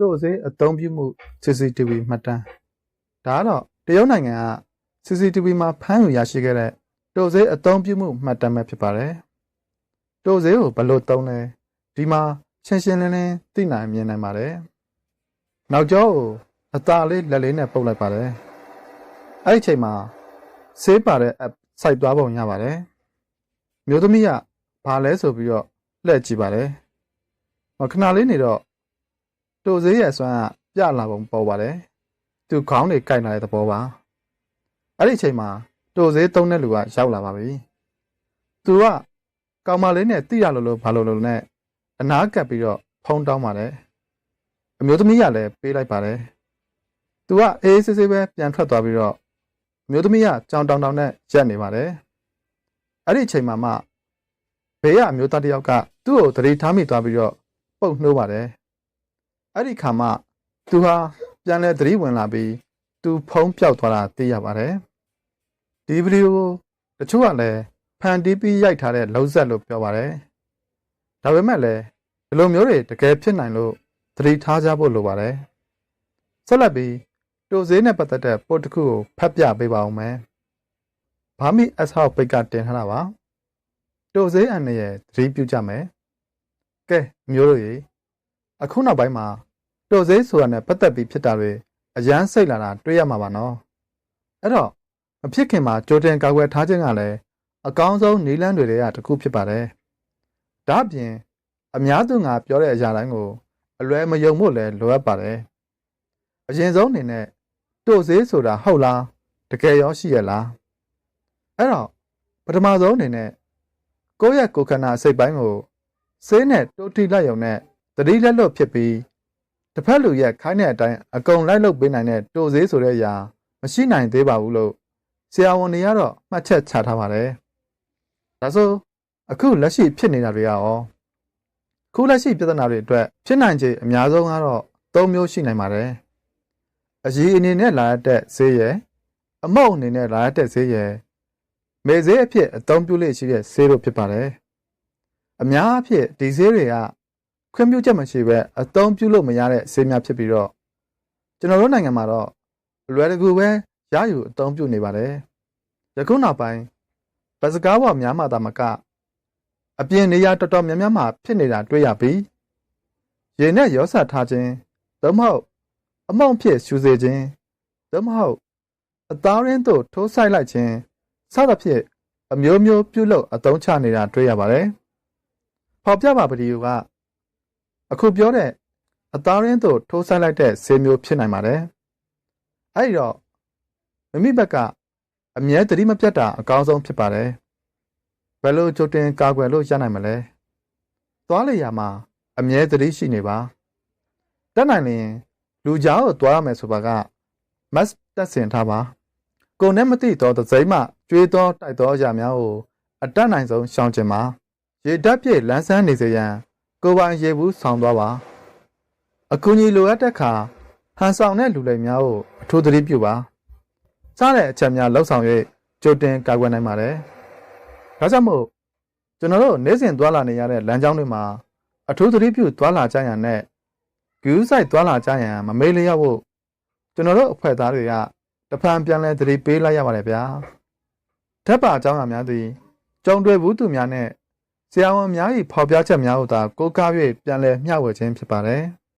တို့စေးအသုံးပြုမှု CCTV မှတ်တမ်းဒါကတော့တရုတ်နိုင်ငံက CCTV မှာဖမ်းယူရရှိခဲ့တဲ့တို့စေးအသုံးပြုမှုမှတ်တမ်းပဲဖြစ်ပါတယ်တို့စေးကိုဘယ်လို့သုံးလဲဒီမှာရှင်းရှင်းလင်းလင်းသိနိုင်မြင်နိုင်ပါတယ်နောက်ကျောကိုအသားလေးလက်လေးနဲ့ပုတ်လိုက်ပါတယ်အဲ့ဒီအချိန်မှာဆေးပါတဲ့ app စိုက်သွားပုံရပါတယ်မျိုးသမီးကဘာလဲဆိုပြီးတော့လှည့်ကြည့်ပါတယ်ဟောခဏလေးနေတော့ တိုစေးရဲ့အစွမ်းကပြလာပုံပေါ်ပါတယ်သူခေါင်းတွေကိုက်လာတဲ့သဘောပါအဲ့ဒီအချိန်မှာတိုစေးသုံးတဲ့လူကရောက်လာပါပြီသူကကောင်မလေးနဲ့တိရလို့လို့ဘာလို့လို့နဲ့အနားကပ်ပြီးတော့ဖုံးတောင်းပါတယ်အမျိုးသမီးကလည်းပေးလိုက်ပါတယ်သူကအေးအေးဆေးဆေးပဲပြန်ထွက်သွားပြီးတော့အမျိုးသမီးကကြောင်တောင်တောင်နဲ့ရက်နေပါတယ်အဲ့ဒီအချိန်မှာမှဘေးကအမျိုးသားတစ်ယောက်ကသူ့ကိုသတိထားမိသွားပြီးတော့ပုတ်နှိုးပါတယ် အဲ့ဒီခါမှသူဟာပြန်လဲသတိဝင်လာပြီးသူဖုံးပြောက်သွားတာသိရပါတယ်ဒီဗီဒီယိုကိုတချို့ကလည်းဖန်တီးပြီးရိုက်ထားတဲ့လုံးဆက်လို့ပြောပါတယ်ဒါပေမဲ့လည်းဒီလိုမျိုးတွေတကယ်ဖြစ်နိုင်လို့သတိထားကြဖို့လိုပါတယ်ဆက်လက်ပြီးတိုဈေးနဲ့ပတ်သက်တဲ့ပို့တစ်ခုကိုဖတ်ပြပေးပါဦးမယ်ဘာမီ S House ပိတ်ကတင်ထားတာပါတိုဈေးအန်ရဲ့သတိပြုကြမယ်ကဲမျိုးတို့ရေ အခုနောက်ပိုင်းမှာတိုဈေးဆိုတာနဲ့ပတ်သက်ပြီးဖြစ်တာတွေအရန်စိတ်လာတာတွေ့ရမှာပါနော်အဲ့တော့မဖြစ်ခင်မှာကြိုတင်ကာကွယ်ထားခြင်းကလည်းအကောင်းဆုံးနည်းလမ်းတွေတွေကတစ်ခုဖြစ်ပါတယ်ဒါ့အပြင်အများသူငါပြောတဲ့အရာတိုင်းကိုအလွယ်မယုံဖို့လည်းလိုအပ်ပါတယ်အရင်ဆုံးအနေနဲ့တို့ဈေးဆိုတာဟုတ်လားတကယ်ရောရှိရလားအဲ့တော့ပထမဆုံးအနေနဲ့ကိုယ့်ရဲ့ကိုယ်ခန္ဓာစိတ်ပိုင်းကိုဆေးနဲ့တိုးတိလိုက်ရုံနဲ့ တတိလက်လွတ်ဖြစ်ပြီးတစ်ဖက်လူရဲ့ခိုင်းတဲ့အတိုင်းအကုန်လိုက်လုပ်ပေးနိုင်တဲ့တိုဈေးဆိုတဲ့အရာမရှိနိုင်သေးပါဘူးလို့ဆရာဝန်တွေကတော့မှတ်ချက်ချထားပါတယ်ဒါဆိုအခုလက်ရှိဖြစ်နေတာတွေရောခုလက်ရှိပြဿနာတွေအတွက်ဖြစ်နိုင်ခြေအများဆုံးကတော့၃မျိုးရှိနိုင်ပါတယ်အရေးအနေနဲ့လာရတဲ့ဈေးရယ်အမုတ်အနေနဲ့လာရတဲ့ဈေးရယ်မေဈေးအဖြစ်အသုံးပြုလို့ရှိတဲ့ဈေးတို့ဖြစ်ပါတယ်အများအဖြစ်ဒီဈေးတွေက ခွင့်ပြုချက်မရှိဘဲအသုံးပြုလို့မရတဲ့ဈေးများဖြစ်ပြီးတော့ကျွန်တော်တို့နိုင်ငံမှာတော့အလွယ်တကူပဲရယူအသုံးပြုနေပါတယ်ယခုနောက်ပိုင်းဗစကားပေါ်များမှသာမကအပြင်နေရာတော်တော်များများမှာဖြစ်နေတာတွေ့ရပြီးရေနဲ့ရောစထားခြင်းသို့မဟုတ်အမောင့်ဖြစ်ရှူစေခြင်းသို့မဟုတ်အသားရင်းတို့ထိုးဆိုင်လိုက်ခြင်းစသဖြင့်အမျိုးမျိုးပြုလုပ်အသုံးချနေတာတွေ့ရပါတယ်။ဖော်ပြပါဗီဒီယိုက အခုပြောတဲ့အသားရင်းတို့ထိုးဆိုင်လိုက်တဲ့ဆေးမျိုးဖြစ်နိုင်ပါတယ်။အဲဒီတော့မိမိဘက်ကအမြဲတတိမပြတ်တာအကောင်းဆုံးဖြစ်ပါတယ်။ဘယ်လိုကြိုတင်ကာကွယ်လို့ရနိုင်မလဲ။သွားလေရာမှာအမြဲတတိရှိနေပါ။တက်နိုင်ရင်လူကြားကိုသွားရမယ်ဆိုပါက must တက်ဆင်ထားပါကိုနဲ့မသိတော့သစိမ့်မှကျွေးသောတိုက်သောအရာများကိုအတတ်နိုင်ဆုံးရှောင်ကျင်ပါရေတက်ပြည့်လန်းဆန်းနေစေရန် ကိုပိုင်ရေဘူးဆောင်းသွားပါအကူကြီးလိုအပ်တဲ့ခါဟန်ဆောင်တဲ့လူလိမ်များကိုအထူးသတိပြုပါစားတဲ့အချက်များလှုပ်ဆောင်၍ကြိုတင်ကာကွယ်နိုင်ပါတယ်ဒါကြောင့်မို့ကျွန်တော်တို့နေ့စဉ်သွားလာနေရတဲ့လမ်းကြောင်းတွေမှာအထူးသတိပြုသွားလာကြရန်နဲ့ဂူးဆိုင်သွားလာကြရန်မမေးလျော့ဖို့ကျွန်တော်တို့အဖွဲ့သားတွေကတဖန်ပြန်လဲသတိပေးလိုက်ရပါတယ်ဗျာဓာတ်ပါအကြောင်းအရာများသည်ကြုံတွေ့ဘူးသူများနဲ့ ဆရာဝန်များ၏ဖော်ပြချက်များကိုသာကိုးကား၍ပြန်လဲမျှဝေခြင်းဖြစ်ပါတယ်